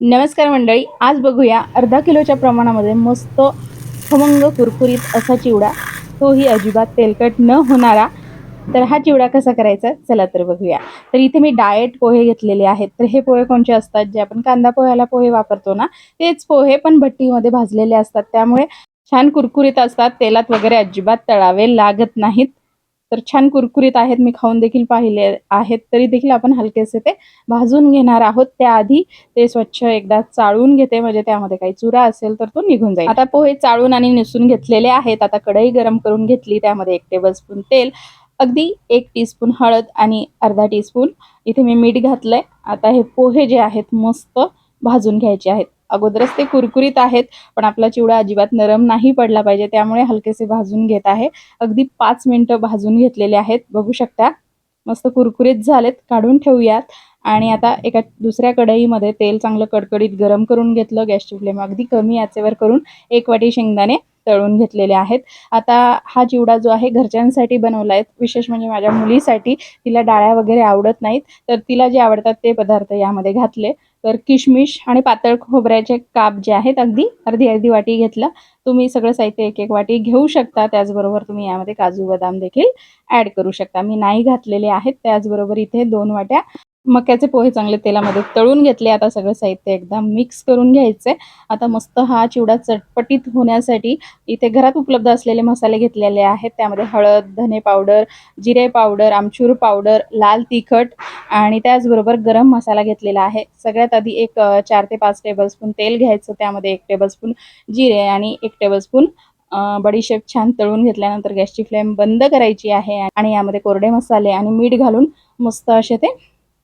नमस्कार मंडळी आज बघूया अर्धा किलोच्या प्रमाणामध्ये मस्त खमंग कुरकुरीत असा चिवडा. तोही अजिबात तेलकट न होणारा. तर हा चिवडा कसा करायचा? चला तर बघूया. तर इथे मी डाएट पोहे घेतलेले आहेत. तर हे पोहे कोणते असतात? जे आपण कांदा पोह्याला पोहे वापरतो ना तेच पोहे पण भट्टीमध्ये भाजलेले असतात. त्यामुळे छान कुरकुरीत असतात. तेलात वगैरे अजिबात तळावे लागत नाहीत. तर छान कुरकुरीत आहेत मी खाऊन देखील पाहिले आहेत तरी देखील आपण हलकेसे ते भाजून घेणार आहोत. त्याआधी ते स्वच्छ एकदा चाळून घेते म्हणजे त्यामध्ये काही चुरा असेल तर तो निघून जाईल. आता पोहे चाळून आणि निसून घेतलेले आहेत. आता कढई गरम करून घेतली त्यामध्ये एक टेबलस्पून तेल अगदी एक टीस्पून हळद आणि अर्धा टीस्पून इथे मी मीठ घातलंय. आता हे पोहे जे आहेत मस्त भाजून घ्यायचे आहेत. अगोदरच ते कुरकुरीत आहेत पण आपला चिवडा अजिबात नरम नाही पडला पाहिजे त्यामुळे हलकेसे भाजून घेत आहे. अगदी पाच मिनिटं भाजून घेतलेले आहेत बघू शकता. मस्त कुरकुरीत झालेत काढून ठेवूयात. आणि आता एका दुसऱ्या कढईमध्ये तेल चांगलं कडकडीत गरम करून घेतलं गॅसची फ्लेम अगदी कमी आचेवर करून एक वाटी शेंगदाणे तळून घेतलेले आहेत. आता हा चिवडा जो आहे घरच्यांसाठी बनवला आहे विशेष म्हणजे माझ्या मुलीसाठी तिला डाळ्या वगैरे आवडत नाहीत तर तिला जे आवडतात ते पदार्थ यामध्ये घातले. तर किशमिश आणि पातळ खोबऱ्याचे काप जे आहेत अगदी अर्धी अर्धी वाटी घेतलं. तुम्ही सगळं साहित्य एक एक वाटी घेऊ शकता त्याचबरोबर तुम्ही यामध्ये काजू बदाम देखील ॲड करू शकता. मी नाही घातलेले आहेत त्याचबरोबर इथे दोन वाट्या मक्याचे पोहे चांगले तेलामध्ये तळून घेतले आता सगळं साहित्य एकदम मिक्स करून घ्यायचे. आता मस्त हा चिवडा चटपटीत होण्यासाठी इथे घरात उपलब्ध असलेले मसाले घेतलेले आहेत. त्यामध्ये हळद धने पावडर जिरे पावडर आमचूर पावडर लाल तिखट आणि त्याचबरोबर गरम मसाला घेतलेला आहे. सगळ्यात आधी एक चार ते पाच टेबलस्पून तेल घ्यायचं. त्यामध्ये एक टेबलस्पून जिरे आणि एक टेबलस्पून बडीशेप छान तळून घेतल्यानंतर गॅसची फ्लेम बंद करायची आहे. आणि यामध्ये कोरडे मसाले आणि मीठ घालून मस्त असे ते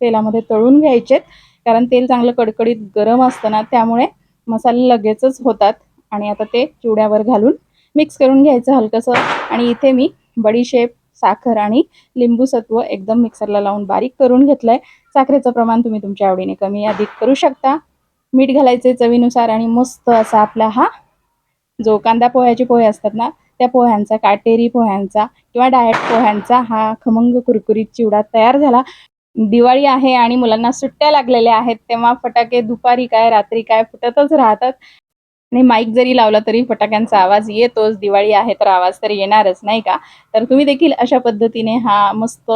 तेलामध्ये तळून घ्यायचेत. कारण तेल चांगलं कडकडीत गरम असतं ना त्यामुळे मसाले लगेचच होतात. आणि आता ते चिवड्यावर घालून मिक्स करून घ्यायचं हलकंसं. आणि इथे मी बडीशेप साखर आणि लिंबू सत्व एकदम मिक्सरला लावून बारीक करून घेतलंय. साखरेचं प्रमाण तुम्ही तुमच्या आवडीने कमी अधिक करू शकता. मीठ घालायचे चवीनुसार आणि मस्त असा आपला हा जो कांदा पोह्याचे पोहे असतात ना त्या पोह्यांचा काटेरी पोह्यांचा किंवा डायट पोह्यांचा हा खमंग कुरकुरीत चिवडा तयार झाला. दिवाळी आहे आणि मुलांना सुट्ट्या लागलेल्या आहेत तेव्हा फटाके दुपारी काय रात्री काय फुटतच राहतात. आणि माईक जरी लावला तरी फटाक्यांचा आवाज येतोच दिवाळी आहे तर आवाज तर येणारच नाही का? तर तुम्ही देखील अशा पद्धतीने हा मस्त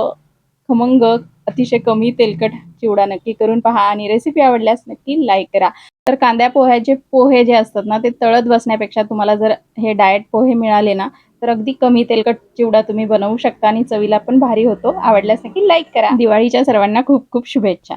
खमंग अतिशय कमी तेलकट चिवडा नक्की करून पहा आणि रेसिपी आवडल्यास नक्की लाईक करा. तर कांद्या पोह्याचे पोहे जे असतात ना ते तळत बसण्यापेक्षा तुम्हाला जर हे डाएट पोहे मिळाले ना तर अगदी कमी तेलकट चिवडा तुम्ही बनवू शकता आणि चवीला पण भारी होतो. आवडल्यास नक्की लाईक करा. दिवाळीच्या सर्वांना खूप खूप शुभेच्छा.